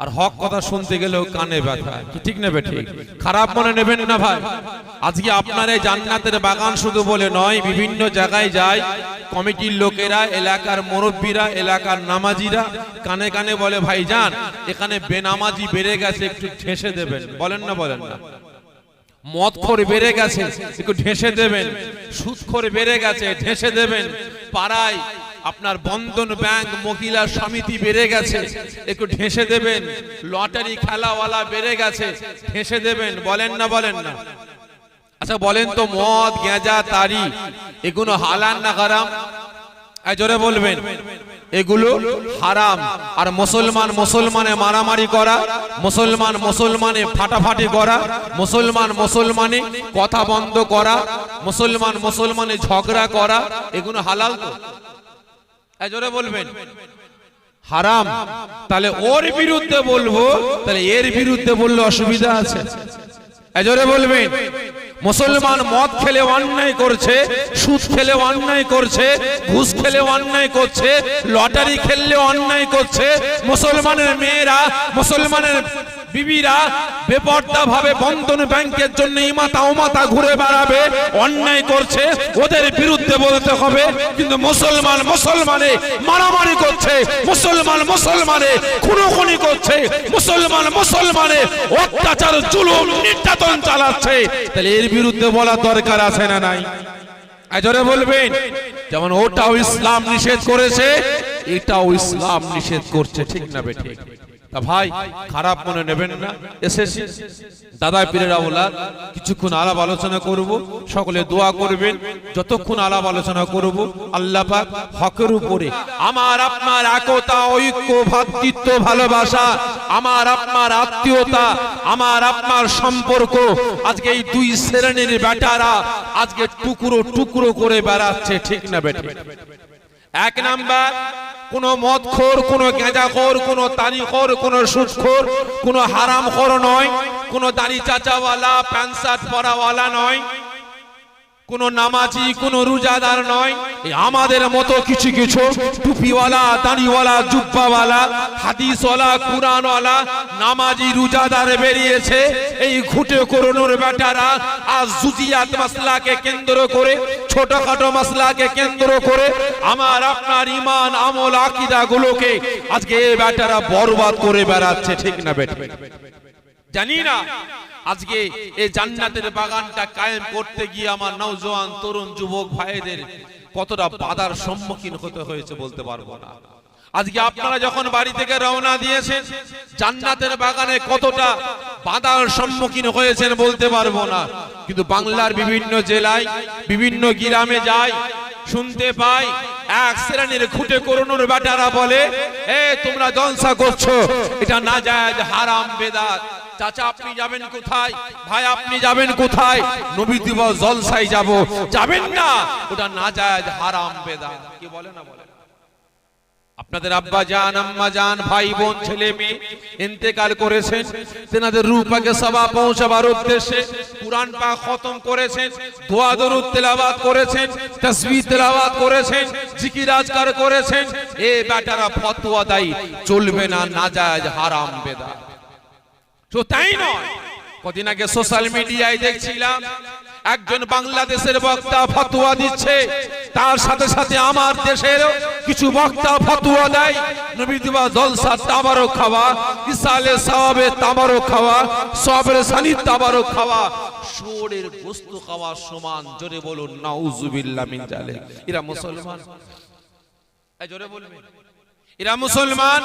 আর হক কথা শুনতে গেলেও কানে ব্যথা। ঠিক নেবে ঠিক? খারাপ মনে নেবেন না ভাই। আজকে আপনার এই জান্নাতের বাগান শুধু বলে নয়, বিভিন্ন জায়গায় যায়। কমিটির লোকেরা, এলাকার মুরব্বীরা, এলাকার নামাজিরা কানে কানে বলে, ভাই যান, এখানে বেনামাজি বেড়ে গেছে, একটু ঠেসে দেবেন। বলেন না বলেন না। মদখোর বেড়ে গেছে, একটু ঢেসে দেবেন। সুদখোর বেড়ে গেছে ঢেসে দেবেন। পাড়ায় আপনার বন্ধন ব্যাংক মহিলা সমিতি বেড়ে গেছে। একটু ঢেসে দেবেন। লটারি খেলাওয়ালা বেড়ে গেছে। ঢেসে দেবেন। বলেন না বলেন না। আচ্ছা বলেন তো, মদ, গেঁজা, তারি, এগুলো হালান না হারাম? জোরে বলবেন। এগুলো হারাম। আর মুসলমান মুসলমানে মারামারি করা, মুসলমান মুসলমানে ফাটাফাটি করা, মুসলমান মুসলমানে কথা বন্ধ করা, মুসলমান মুসলমানে ঝগড়া করা, এগুলো হালাল তো? জোরে বলবেন। হারাম। তাহলে ওর বিরুদ্ধে বলব, তাহলে এর বিরুদ্ধে বললে অসুবিধা আছে। এই জোরে বলবেন। মুসলমান মদ খেলে অন্যায় করছে, সুদ খেলে অন্যায় করছে, ঘুষ খেলে অন্যায় করছে, লটারি খেললে অন্যায় করছে। মুসলমানের মেয়েরা, মুসলমানের বিবিরা বেপর্দা ভাবে বন্ধন ব্যাংকের জন্য ইমাতা ওমাতা ঘুরে বেড়াবে, অন্যায় করছে, ওদের বিরুদ্ধে বলতে হবে, কিন্তু মুসলমান মুসলমানে মারামারি করছে, মুসলমান মুসলমানে খুনোখুনি করছে, মুসলমান মুসলমানে অত্যাচার, জুলুম, নির্যাতন চালাচ্ছে। তাহলে এর বিরুদ্ধে বলা দরকার আছে না নাই? আজরে বলবেন, যেমন ওটাও ইসলাম নিষেধ করেছে, এটাও ইসলাম নিষেধ করছে, ঠিক না বে ঠিক? তা ভাই, খারাপ মনে নেবেন না। এসেছি। দাদা পীরের আওলাদ, কিছুক্ষণ আলাপ আলোচনা করব। সকলে দোয়া করবেন, যতক্ষণ আলাপ আলোচনা করব, আল্লাহ পাক হকের উপরে। আমার, আপনার একতা, ঐক্য, ভ্রাতৃত্ব, ভালোবাসা, আমার, আপনার আত্মীয়তা, আমার, আপনার সম্পর্ক। আজকে এই দুই শ্রেণির বেটারা আজকে টুকরো টুকরো করে বেড়াচ্ছে, ঠিক না বেটে? এক নাম্বার, কোন মদখোর, কোন গেঁজাখোর, কোন তারিখোর, কোন সুদখোর, কোন হারামখোর নয়, কোন দাড়ি চাচাওয়ালা, প্যান্ট শার্ট পরাওয়ালা নয়। কোন নামাজি, কোন রোজাদার নয়। আমাদের মতো কিছু কিছু টুপিওয়ালা, দাড়িওয়ালা, জুব্বাওয়ালা, হাদিসওয়ালা, কুরআনওয়ালা নামাজি, রোজাদার বেরিয়েছে। এই ঘুটে করোনোর বেটারা আজ জুজিয়াত মাসলাকে কেন্দ্র করে, ছোটখাটো মাসলাকে কেন্দ্র করে আমার আপনার ইমান আমল আকীদা গুলোকে আজকে এই বেটারা বরবাদ করে বেড়াচ্ছে, ঠিক না বেটা? জানি না। আজকে এই জান্নাতের বাগানটা কায়েম করতে গিয়ে আমার নওজোয়ান তরুণ যুবক ভাইদের কতটা বাধার সম্মুখীন হতে হয়েছে বলতে পারব না। আজকে আপনারা যখন বাড়ি থেকে রওনা দিয়েছেন, জান্নাতের বাগানে কতটা বাধার সম্মুখীন হয়েছেন বলতে পারব না। কিন্তু বাংলার বিভিন্ন জেলায়, বিভিন্ন গ্রামে যায় শুনতে পাই, এক শ্রেণির খুঁটে করুনোর বেটারা বলে, এ, তোমরা জলসা করছ। এটা না যায় হারাম বেদাত। চাচা, আপনি যাবেন কোথায়? ভাই, আপনি যাবেন কোথায়? নবী দিবস জলসাই যাব। যাবেন না? ওটা না যায় হারাম বেদাত। কি বলে না বলে? আপনাদের আব্বা জান আম্মা জান ভাই, বোন, ছেলে, মেয়ে ইন্তেকাল করেছেন। তেনাদের রূপাকে সভা পৌঁছাবার উদ্দেশ্যে কুরআন পাক খতম করেছেন, দোয়া, দরুদ তেলাওয়াত করেছেন, তাসবিহ তেলাওয়াত করেছেন, জিকির, আজকার করেছেন। এ বেটারা ফতোয়া দেয়, চলবে না নাজায়েজ হারাম বেদা তো তাই নয়। কদিন আগে সোশ্যাল মিডিয়ায় দেখছিলাম, একজন বাংলাদেশের বক্তা ফতোয়া দিচ্ছে, তার সাথে সাথে আমার দেশের কিছু বক্তা ফতোয়া দেয়। জলসা তাবারও খাওয়া ইসালে তাবারও খাওয়া সবের সানি তাবারও খাওয়া শোরের গোস্ত খাওয়া সমান। জোরে বলুন এরা মুসলমান। জোরে এরা মুসলমান।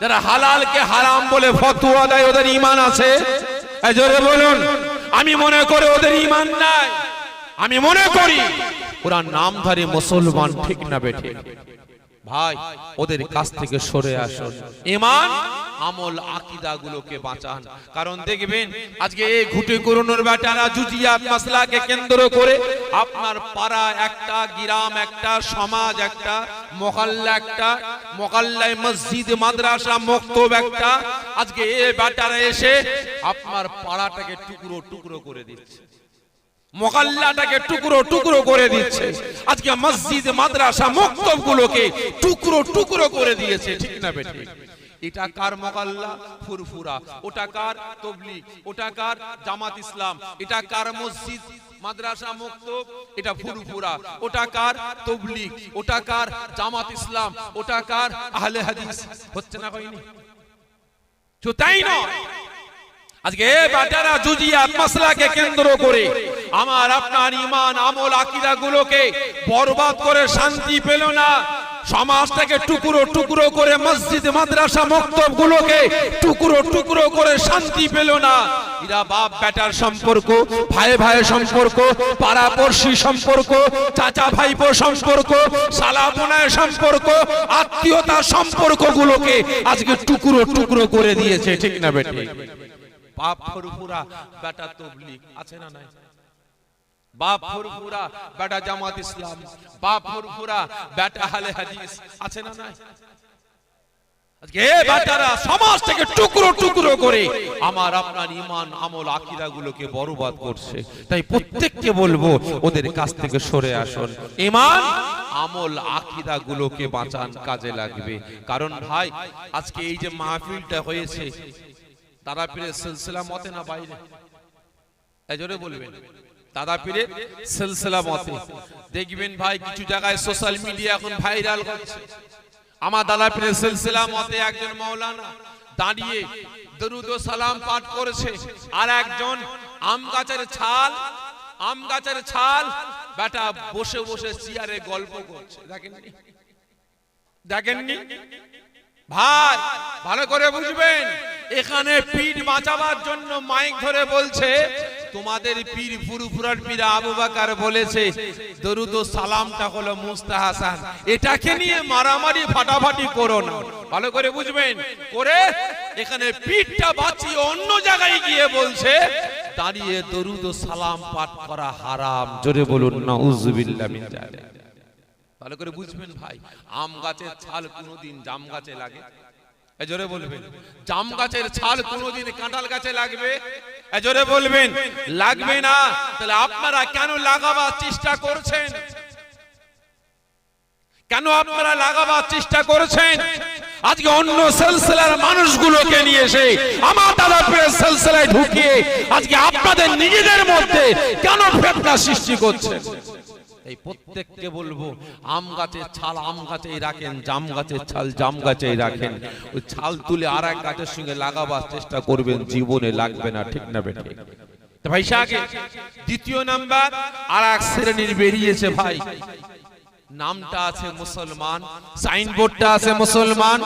যারা হালালকে হারাম বলে ফতোয়া দেয়, ওদের ঈমান আছে? বলুন। আমি মনে করি ওদের ঈমান নাই। আমি মনে করি ওরা নামধারী মুসলমান, ঠিক না বেঠে ভাই, ওদের কাছ থেকে সরে আসুন। ঈমান, আমল আকীদা গুলোকে বাঁচান। কারণ দেখবেন, আজকে এই ঘুটে করুনোর বেটারা জুজিয়াত মাসলাকে কেন্দ্র করে আপনার পাড়া একটা, গ্রাম একটা, সমাজ একটা মহল্লা একটা, মহল্লায় মসজিদ, মাদ্রাসা, মক্তব একটা। আজকে এই বেটারা এসে আপনার পাড়াটাকে টুকরো টুকরো করে দিচ্ছে। মহল্লাটাকে টুকরো টুকরো করে দিচ্ছে। আজকে মসজিদ, মাদ্রাসা মক্তব গুলোকে টুকরো টুকরো করে দিয়েছে, ঠিক না বেটি? এটা কার মকাল্লা ফুরফুরা। ওটা কার তবলিগ? ওটা কার জামাত ইসলাম? এটা কার মসজিদ? মাদ্রাসা মুক্তব এটা ফুরফুরা। ওটা কার? তবলিগ। ওটা কার? জামাত ইসলাম। ওটা কার? আহলে হাদিস। হচ্ছে না হয়নি? তো তাই নয় আজকে বাটারা জুজিয়াত মাসলাকে কেন্দ্র করে আমার আপনার ইমান, আমল আকীদা গুলোকে বরবাদ করে শান্তি পেল না। সমাজটাকে টুকরো টুকরো করে মসজিদ, মাদ্রাসা মক্তব গুলোকে টুকরো টুকরো করে শান্তি পেল না। এরা বাপ বেটার সম্পর্ক, ভাই ভাই সম্পর্ক, পাড়া পড়শি সম্পর্ক, চাচা ভাইপো সম্পর্ক সালা বোনের সম্পর্ক, আত্মীয়তা সম্পর্ক গুলোকে আজকে টুকরো টুকরো করে দিয়েছে, ঠিক না বেটি? বাপ ফুরফুরা, বেটা তবলিগ, আছে না নাই? বাপ ফুরফুরা, বেটা জামাত ইসলাম, বাপ ফুরফুরা, বেটা আহলে হাদিস, আছে না নাই? বরবাদ করছে। তাই প্রত্যেককে বলব, ওদের কাছ থেকে সরে আসুন। ইমান আমল আকীদা গুলোকে বাঁচান, কাজে লাগবে। কারণ ভাই, আজকে এই যে মাহফিলটা হয়েছে তারা পীরের সিলসিলা মতে না বাইরে? এজরে বলবেন। দাদা পীরের সিলসিলা মতে। দেখবেন ভাই, কিছু জায়গায় সোশ্যাল মিডিয়া এখন ভাইরাল করছে আমার দাদা সিলসিলা মতে একজন মাওলানা দাঁড়িয়ে দরুদ সালাম পাঠ করেছে, আর একজন আম গাছের ছাল, আম গাছের ছাল, বেটা বসে বসে চেয়ারে গল্প করছে। দেখেননি? দেখেননি? ভাই, ভালো করে বুঝবেন, এখানে পীর বাঁচাবার জন্য মাইক ধরে বলছে তোমাদের পীর ফুরুফুরার পীর আবু বাকার বলেছে, দরুদ ও সালামটা হলো মুস্তাহাসান। এটাকে নিয়ে মারামারি ফাটাফাটি করো না। ভালো করে বুঝবেন? করে এখানে পীরটা বাঁচিয়ে অন্য জায়গায় গিয়ে বলছে, দাঁড়িয়ে দরুদ ও সালাম পাঠ করা হারাম। জোরে বলুন না উজবিল্লাহ মিন জালিক ভালো করে বুঝবেন ভাই, আম গাছের ছাল কোনোদিন জাম গাছে লাগে? জোরে বলবেন, জাম গাছের ছাল কোনোদিন কাঁঠাল গাছে লাগবে? জোরে বলবেন, লাগবে না? তাহলে আপনারা কেন লাগাবার চেষ্টা করছেন? কেন আপনারা লাগাবার চেষ্টা করছেন? আজকে অন্য সেলসেলার মানুষগুলোকে নিয়ে এসে আমার দাদা পীরের সেলসেলায় ঢুকিয়ে আজকে আপনাদের নিজেদের মধ্যে কেন ফেতনা সৃষ্টি করছেন? এই প্রত্যেককে বলব আম গাছের ছাল আম গাছেই রাখেন জাম গাছের ছাল জাম গাছেই রাখেন। ওই ছাল তুলে আর এক গাছের সঙ্গে লাগাবার চেষ্টা করবেন জীবনে লাগবে না ঠিক না বেঠে তো ভাই দ্বিতীয় নাম্বার আর এক শ্রেণির বেরিয়েছে ভাই। নামটা আছে মুসলমান সাইনবোর্ডটা আছে মুসলমান।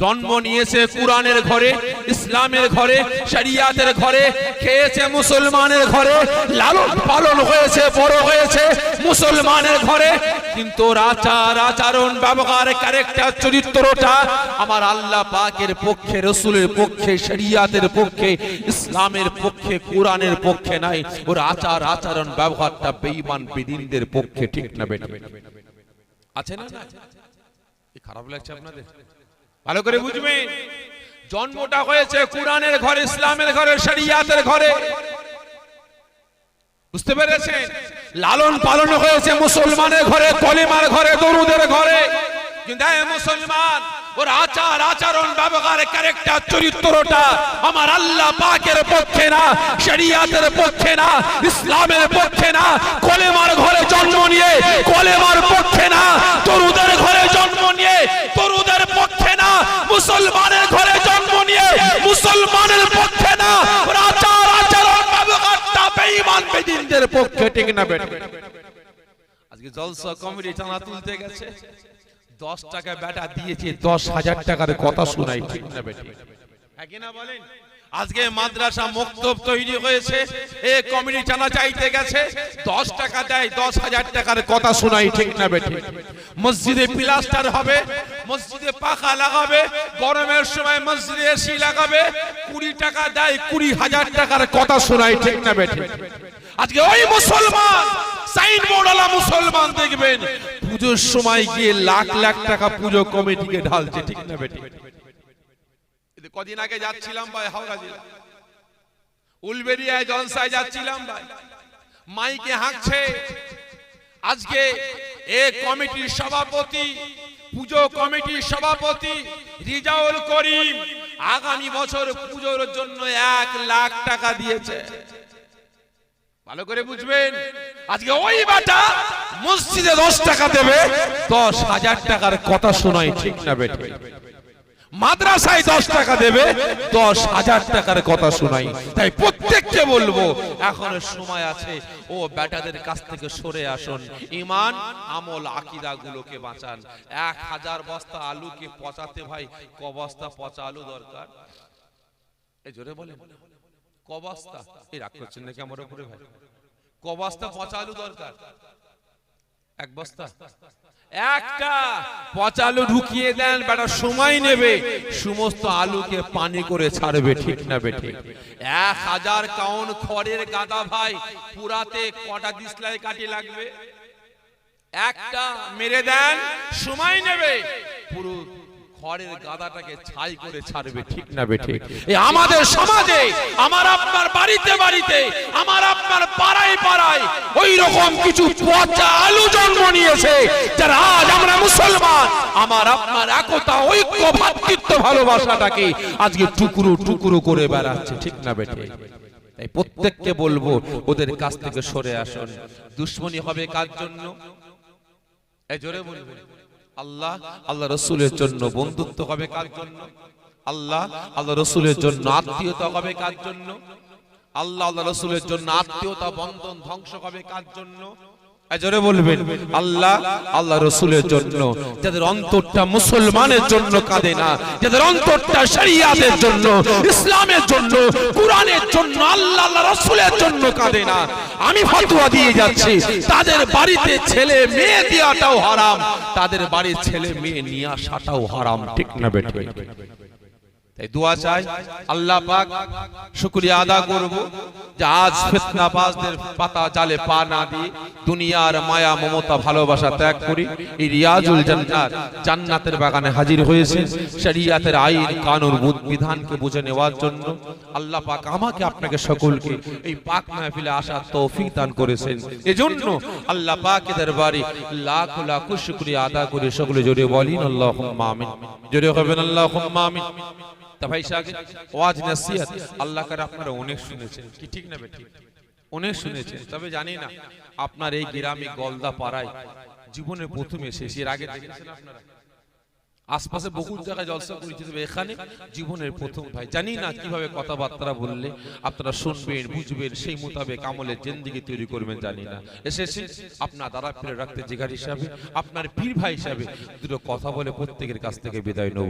জন্ম নিয়েছে কুরআনের ঘরে ইসলামের ঘরে শরিয়াতের ঘরে খেয়েছে মুসলমানের ঘরে লালন পালন হয়েছে বড় হয়েছে মুসলমানের ঘরে। কিন্তু আচার আচরণ ব্যবহার ক্যারেক্টার চরিত্রটা আমার আল্লাহ পাকের পক্ষে রসুলের পক্ষে শরিয়াতের পক্ষে ইসলামের পক্ষে কোরআনের পক্ষে নাই। ওর আচার আচরণ ব্যবহারটা বেঈমান বেদিনদের পক্ষে ঠিক না বেটা। আছে না? খারাপ লাগছে আপনাদের? ভালো করে বুঝবেন জন্মটা হয়েছে কোরআনের ঘরে ইসলামের ঘরে শরিয়াতের ঘরে। বুঝতে পেরেছেন? লালন পালন হয়েছে মুসলমানের ঘরে কলিমার ঘরে দরুদের ঘরে। কিন্তু মুসলমান ওর আচার, আচরণ, ব্যবহার ক্যারেক্টার চরিত্রটা আমার আল্লাহ পাকের পক্ষে না, শরিয়াতের পক্ষে না, ইসলামের পক্ষে না, কলেমার ঘরে জন্ম নিয়ে, কলেমার পক্ষে না, তরুদের ঘরে জন্ম নিয়ে, তরুদের পক্ষে না, মুসলমানের ঘরে জন্ম নিয়ে, মুসলমানের পক্ষে না, ওর আচার, আচরণ, ব্যবহারটা বেঈমান বেদিনদের পক্ষে ঠিক না বেটা। আজকে জলসা কমিটি টানা তুলতে গেছে। দশ টাকা বেটা দিয়েছে দশ হাজার টাকার কথা শোনাই ঠিক না বেটি? বলেন? আজকে মাদ্রাসা মক্তব তৈরি হয়েছে এ কমিটি চানা চাইতে গেছে দশ টাকা দেয় দশ হাজার টাকার কথা শোনাই ঠিক না বেটি? মসজিদে প্লাস্টার হবে মসজিদে পাখা লাগাবে গরমের সময় মসজিদে এসি লাগাবে কুড়ি টাকা দেয় কুড়ি হাজার টাকার কথা শোনাই ঠিক না বেটি? আজকে ওই মুসলমান সাইন বোর্ডওয়ালা মুসলমান দেখবেন পুজোর সময় গিয়ে লাখ লাখ টাকা পুজো কমিটিকে ঢালছে, ঠিক না বেটি কদিন আগে যাচ্ছিলাম ভাই, হাওড়া জেলা। উলবেরিয়ায় জলসায় যাচ্ছিলাম ভাই। মাইকে হাঁকছে। আজকে এ কমিটির সভাপতি, পুজো কমিটির সভাপতি রিজাউল করিম আগামী বছর পুজোর জন্য এক লাখ টাকা দিয়েছে। ভালো করে বুঝবেন? আজকে ওই বাটা মসজিদে দশ টাকা দেবে, দশ হাজার টাকার কথা শোনাই ঠিক না বেটে। মাদ্রাসায় দশ টাকা দেবে, দশ হাজার টাকার কথা শোনাই। তাই প্রত্যেককে বলব, এখন সময় আছে, ও বেটাদের কাছ থেকে সরে আসুন। ইমান, আমল আকিদা গুলোকে বাঁচান। এক হাজার বস্তা আলুকে পচাতে ভাই, ক বস্তা পচা আলু দরকার? এই জোরে বলেন। ক বস্তা? এই রাগ করছেন নাকি আমার উপরে ভাই? ক বস্তা পচা আলু দরকার? এক বস্তা। একটা। পচা আলু ঢুকিয়ে দেন, বেটা, সময় নেবে। সমস্ত আলুকে পানি করে ছাড়বে, ঠিক না বেঠে এক হাজার কাউন খড়ের গাদা ভাই, পুরাতে কটা দিসলাই কাটি লাগবে? একটা মেরে দেন, সময় নেবে। খড়ের গাদাটাকে ছাই করে ছাড়বে ঠিক না বেঠে এই আমাদের সমাজে আমার আপনার বাড়িতে বাড়িতে আমার আপনার পাড়ায় পাড়ায় ওই রকম কিছু পচা আলু জন্ম নিয়েছে যারা আজ আমরা মুসলমান। আমার আপনার একতা ঐক্য ভাতৃত্ব ভালোবাসাটাকে আজকে টুকরো টুকরো করে বেড়াচ্ছে ঠিক না বেঠে তাই প্রত্যেককে বলব ওদের কাছ থেকে সরে আসুন। দুশ্মনী হবে কার জন্য? জোরে বলবেন। আল্লাহ আল্লাহ রসুলের জন্য বন্ধুত্ব হবে কার জন্য? আল্লাহ আল্লাহ রসুলের জন্য আত্মীয়তা হবে কার জন্য? আল্লাহ আল্লাহ রসুলের জন্য আত্মীয়তা, বন্ধন, ধ্বংস হবে কার জন্য? জোরে বলবেন, আল্লাহ আল্লাহ রসুলের জন্য, যাদের অন্তরটা মুসলমানের জন্য কাঁদে না, যাদের অন্তরটা শরিয়াতের জন্য, ইসলামের জন্য, কোরআনের জন্য, আল্লাহ আল্লাহ রসুলের জন্য কাঁদে না। আমি ফতোয়া দিয়ে যাচ্ছি, তাদের বাড়িতে ছেলে মেয়ে দেওয়াটাও হারাম, তাদের বাড়ির ছেলে মেয়ে নিয়ে আসাটাও হারাম, ঠিক না বেটে তাই দোয়া চাই, আল্লাহ পাক শুকরিয়া আদা করব যে আজ ফিতনাবাজদের পাতা জালে পা না দিয়ে দুনিয়ার মায়া, মমতা, ভালোবাসা ত্যাগ করি। এই রিয়াজুল জান্নাত জান্নাতের বাগানে হাজির হয়েছে। শরিয়াতের আইন, কানুন বিধানকে বুঝে নেওয়ার জন্য আল্লাহ পাক আমাকে, আপনাকে সকলকে এই পাক মাহফিলে আসার তৌফিক দান করেছেন। এজন্য আল্লাহ পাকের দরবারে লাখ লাখ শুকরিয়া আদা করে সকলে জোরে বলিন, আল্লাহুম্মা আমিন। জোরে হবেন আল্লাহুম্মা আমিন। তা ভাই ওয়াজ আল্লাহ আপনারা অনেক শুনেছেন। ঠিক অনেক শুনেছেন, তবে জানি না আপনার এই গ্রামে গলদা পাড়ায় জীবনের প্রথম এসেছি, এর আগে আশপাশে বহু জায়গায় জলসা করেছি এখানে জীবনের প্রথম ভাই। জানি না কীভাবে কথাবার্তা বললে আপনারা শুনবেন, বুঝবেন, সেই মোতাবেক আমলের জেন্দিগি তৈরি করবেন, জানি না। এসেছি আপনার দ্বারা ফিরে রাখতে জিগার হিসাবে, আপনার পীর ভাই হিসাবে দুটো কথা বলে প্রত্যেকের কাছ থেকে বিদায় নেব।